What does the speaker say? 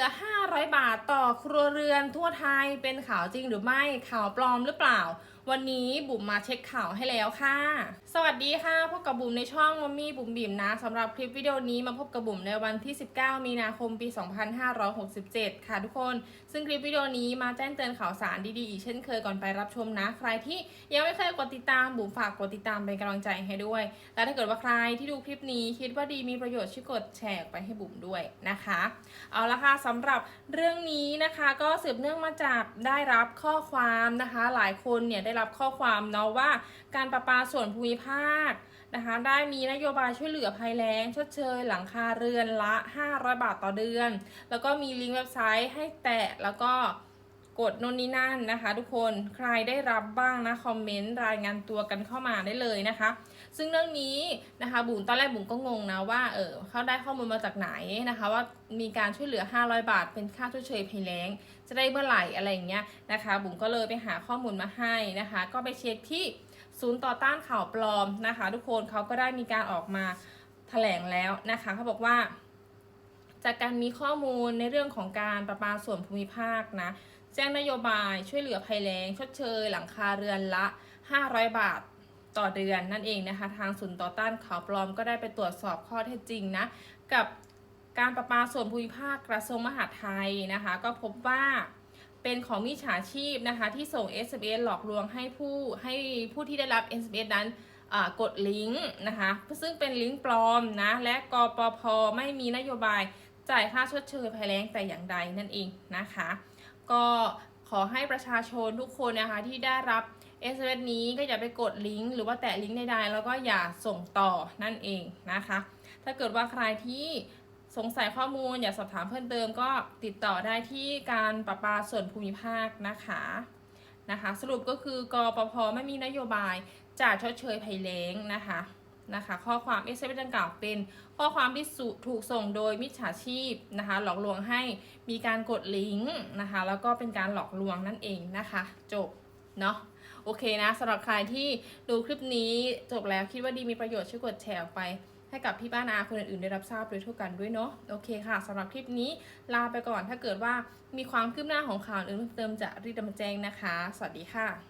อ 500 บาทต่อครัวเรือนทั่วไทยเป็นข่าวจริงหรือไม่ข่าวปลอมหรือเปล่า วันนี้บุ๋มมาเช็คข่าวให้แล้วค่ะ สวัสดีค่ะพบกับบุ๋มในช่องมัมมี่บุ๋มบิ่มนะสำหรับคลิปวิดีโอนี้มาพบกับบุ๋มในวันที่ 19 มีนาคมปี 2567 ค่ะทุกคน ซึ่งคลิปวิดีโอนี้มาแจ้งเตือนข่าวสารดีๆอีกเช่นเคยก่อนไปรับชมนะ ใครที่ยังไม่เคยกดติดตามบุ๋มฝากกดติดตามเป็นกำลังใจให้ด้วยและถ้าเกิดว่าใครที่ดูคลิปนี้คิดว่าดีมีประโยชน์ช่วยกดแชร์ไปให้บุ๋มด้วยนะคะ เอาละค่ะสำหรับ เรื่องนี้นะคะก็สืบเนื่องมาจากได้รับข้อความนะคะ หลายคนเนี่ยได้รับข้อความเนาะว่าการประปาส่วนภูมิภาคนะคะได้มีนโยบายช่วยเหลือภัยแล้ง ชดเชยหลังคาเรือนละ 500 บาทต่อเดือน แล้วก็มีลิงก์เว็บไซต์ให้แตะแล้วก็ กดโน่นนี่นั่นนะคะ ทุกคนใครได้รับบ้างนะคอมเมนต์รายงานตัวกันเข้ามาได้เลยนะคะ ซึ่งเรื่องนี้นะคะบุ๋มตอนแรกบุ๋มก็งงนะว่าเออเขาได้ข้อมูลมาจากไหนนะคะ ว่ามีการช่วยเหลือ 500 บาท เป็นค่าชดเชยภัยแล้ง จะได้เมื่อไหร่อะไรอย่างเงี้ยนะคะบุ๋มก็เลยไปหาข้อมูลมาให้นะคะ ก็ไปเช็คที่ศูนย์ต่อต้านข่าวปลอมนะคะ ทุกคนเขาก็ได้มีการออกมาแถลงแล้วนะคะเขาบอกว่าจากการมีข้อมูลในเรื่องของการประปาส่วนภูมิภาคนะ แจ้งนโยบายช่วยเหลือภัยแล้งชดเชย หลังคาเรือนละ 500 บาทต่อเดือนนั่นเองนะคะ ทางศูนย์ต่อต้านข่าวปลอมก็ได้ไปตรวจสอบข้อเท็จจริงนะ กับการประปาส่วนภูมิภาคกระทรวงมหาดไทยนะคะ ก็พบว่าเป็นของมิจฉาชีพนะคะ ที่ส่ง SMS หลอกลวงให้ผู้ให้ผู้ที่ได้รับ SMS นั้นกดลิงก์นะคะซึ่งเป็นลิงก์ปลอมนะ และกปพไม่มีนโยบายจ่ายค่าชดเชยภัยแล้งแต่อย่างใดนั่นเองนะคะ ก็ขอให้ประชาชนทุกคนนะคะที่ได้รับ SMS นี้ก็อย่าไปกดลิงก์หรือว่าแตะลิงก์ใดๆแล้วก็อย่าส่งต่อนั่นเองนะคะ ถ้าเกิดว่าใครที่สงสัยข้อมูลอยากสอบถามเพิ่มเติมก็ติดต่อได้ที่การประปาส่วนภูมิภาคนะคะนะคะ สรุปก็คือกปพไม่มีนโยบายจ่ายชดเชยภัยแล้งนะคะ นะคะ ข้อความ SMS ดังกล่าวเป็นข้อความที่ถูกส่งโดยมิจฉาชีพนะคะ หลอกลวงให้มีการกดลิงก์นะคะ แล้วก็เป็นการหลอกลวงนั่นเองนะคะ จบเนาะโอเคนะสำหรับใครที่ดูคลิปนี้จบแล้วคิดว่าดีมีประโยชน์ช่วยกดแชร์ออกไปให้กับพี่ป้านาคนอื่นๆได้รับทราบโดยทั่วกันด้วยเนาะโอเคค่ะสำหรับคลิปนี้ลาไปก่อนถ้าเกิดว่ามีความคืบหน้าของข่าวอื่นเพิ่มเติมจะรีบนำมาแจ้งนะคะ สวัสดีค่ะ